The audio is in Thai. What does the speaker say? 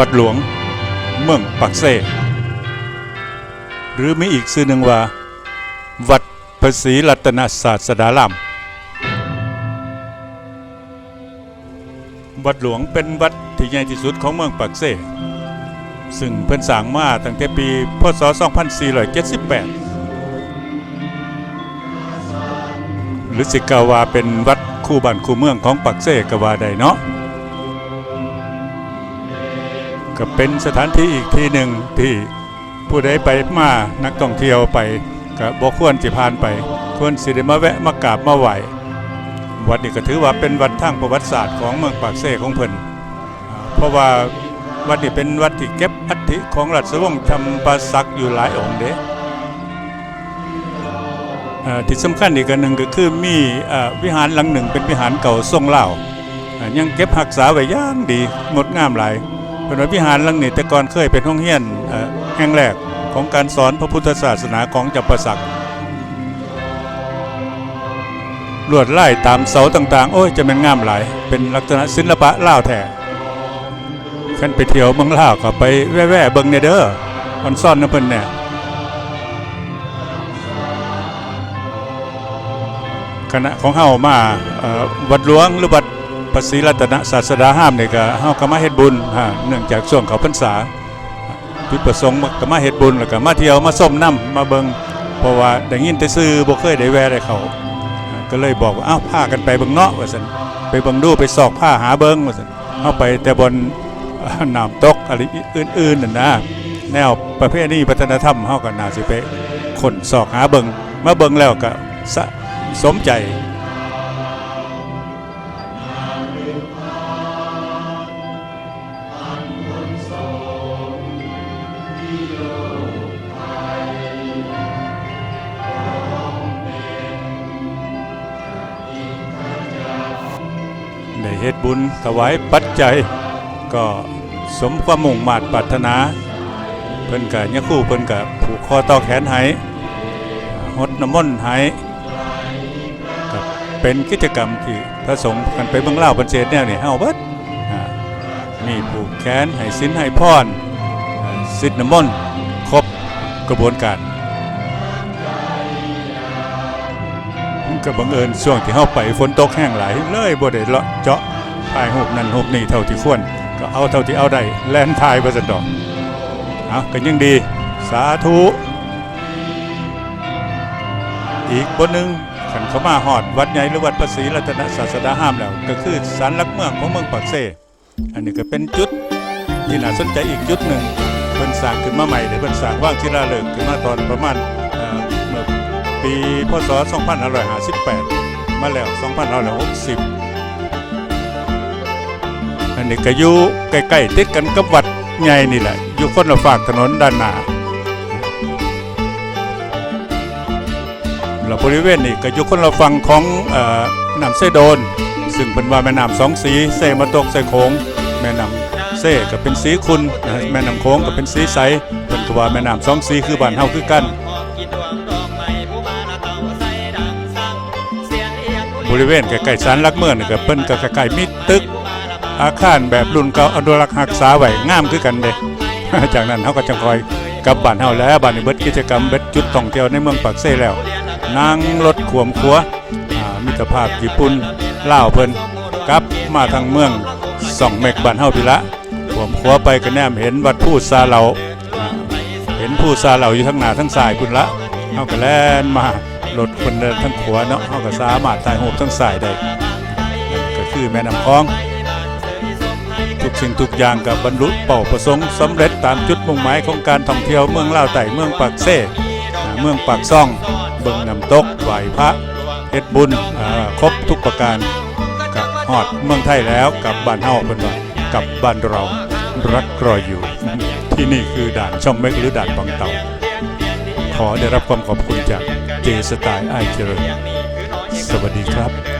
วัดหลวง เมืองปักเซหรือมีอีกชื่อหนึ่งว่า วัดพระศรีรัตนศาสดารามวัดหลวงเป็นวัดที่ใหญ่ที่สุดของเมืองปักเซซึ่งเพิ่นสร้างมาตั้งแต่ปี พศ 2478 หรือสิกาวาเป็นวัดคู่บ้านคู่เมืองของปักเซกว่าใดเนาะ ก็เป็นสถานที่อีกที่หนึ่งที่ผู้ใดไปมานักท่องเที่ยวไปก็บ่ควรสิผ่านไป ควรสิได้มาแวะมากราบมาไหววัดนี้ก็ถือว่าเป็นวัดทางประวัติศาสตร์ของเมืองปากเซ่ของเพิ่นเพราะว่าวัดนี้เป็นวัดที่เก็บอัฐิของราชวงศ์จำปาสักอยู่หลายองค์เด้อ่าที่สำคัญอีกอันหนึ่งก็คือมีอวิหารหลังหนึ่งเป็นวิหารเก่าทรงเล่ายังเก็บรักษาไว้ย่างดีงดงามหลาย เป็นวิหารหลังนี้แต่ก่อนเคยเป็นห้องเฮียนแห่งแรกของการสอนพระพุทธศาสนาของจำปาสักลวดลายตามเสาต่างๆ โอ้ยจะเป็นงามหลาย เป็นลักษณะศิลปะล่าวแท้ขันไปเที่ยวเมืองล่าวก็ไปแว่ๆเบิงเนเด้อมันซ่อนนะเพิ่นเนี่ยคณะของเฮามาวัดหลวงหรือวัด พระศรีรัตนศาสดาห้ามนี่ก็เฮาก็มาเฮ็ดบุญฮะเนื่องจากช่วงเขาพรรษาจุดประสงค์ก็มาเฮ็ดบุญแล้วก็มาเที่ยวมาส้มน้ำมาเบิงเพราะว่าได้ยินแต่ซื่อบ่เคยได้แวะได้เขาก็เลยบอกว่าอ้าวพากันไปเบิงเนาะว่าซั่นไปเบิงดูไปสอกผ้าหาเบิงว่าซั่นเฮาไปแต่บนน้ำตกอะไรอื่นๆนั่นนะแนวประเภทนี้พัฒนธรรมเฮาก็น่าสิไปคนสอกหาเบิงมาเบิงแล้วก็สมใจ เฮ็ดบุญถวายปัจจัย ก็สมความมุ่งมาตรปรารถนา เพิ่นก็ยะคู่เพิ่นก็ผูกคอต่อแขนให้หดน้ำมนต์ให้ก็เป็นกิจกรรมที่พระสงฆ์กันไปเบิ่งเล่าวเพิ่นเสดแนวนี่เฮาเบิดมีผูกแขนให้ศีลให้พรอ่าสิทธิ์น้ำมนต์ครบกระบวนการก็บังเอิญช่วงที่เข้าไปฝนตกแห้งหลายเลยบ่ได้เลาะเจาะ ถ่ายรูปนั่นรูปนี่เท่าที่ควรก็เอาเท่าที่เอาได้แลนถ่ายไปสันดอกเอาก็ยังดี สาธุ อีกบนหนึ่งขันเขามาหอดวัดใหญ่หรือวัดพระศรีรัตนศาสดาห้ามแล้ว ก็คือศาลหลักเมืองของเมืองปากเซอันนี้ก็เป็นจุดที่น่าสนใจอีกจุดหนึ่งเพิ่นสร้างขึ้นมาใหม่เดี๋ยวเพิ่นสร้างว่างศิลาฤกษ์ขึ้นมาตอนประมาณเอ่อเมื่อปีพศ 2558 มาแล้ว 2560อั นนี้ก็อยู่ใกล้ๆติดกันกับวัดใหญ่นี่แหละอยู่คนละฝากถนนด้านหน้าแล้วบริเวณนี้ก็อยู่คนละฝั่งของอ่น้ำเซโดน ซึ่งเป็นว่าแม่น้ำสองสีเซมาตกใส่โขงแม่น้ำเซก็เป็นสีคุณแม่น้ำโขงก็เป็นสีใสเป็นก็ว่าแม่น้ำสองสีคือบ้านเฮาคือกันบริเวณใกล้ๆศาลหลักเมืองนี่ก็เพิ่นก็ใกล้ๆมีตึก อาคารแบบรุ่นเก่าอนุรักษ์รักษาไว้งามคือกันเด้จากนั้นเฮาก็จังคอยกับบ้านเฮาแล้วบ้านนี้เบิดกิจกรรมเบิดจุดท่องเที่ยวในเมืองปากเซ่แล้วนั่งรถขวมขัวมิตรภาพญี่ปุ่นลาวเพิ่นกับมาทางเมืองส่องเมกบ้านเฮาพี่ละขวมขัวไปก็แนมเห็นวัดผู้ซาเหล่าเห็นผู้ซาเหล่าอยู่ทั้งหน้าทั้งซ้ายพุ่นละเฮาก็แล่นมารถคนเดินทั้งขัวเนาะเฮาก็สามารถถ่ายรูปทั้งซ้ายได้ก็คือแม่น้ำคลอง ทุกสิ่งทุกอย่างกับบรรลุเป้าประสงค์สำเร็จตามจุดมุ่งหมายของการท่องเที่ยวเมืองล่าวไต่เมืองปากเซ่เมืองปากซ่อง เบิ่งน้ำตกไหวพระเฮ็ดบุญครบทุกประการกับฮอดเมืองไทยแล้วกับบ้านเฮาเป็นว่ากับบ้านเรารักรออยู่ ที่นี่คือด่านช่องเม็กหรือด่านบางเตาขอได้รับความขอบคุณจากเจสไตล์ไอเจริญสวัสดีครับ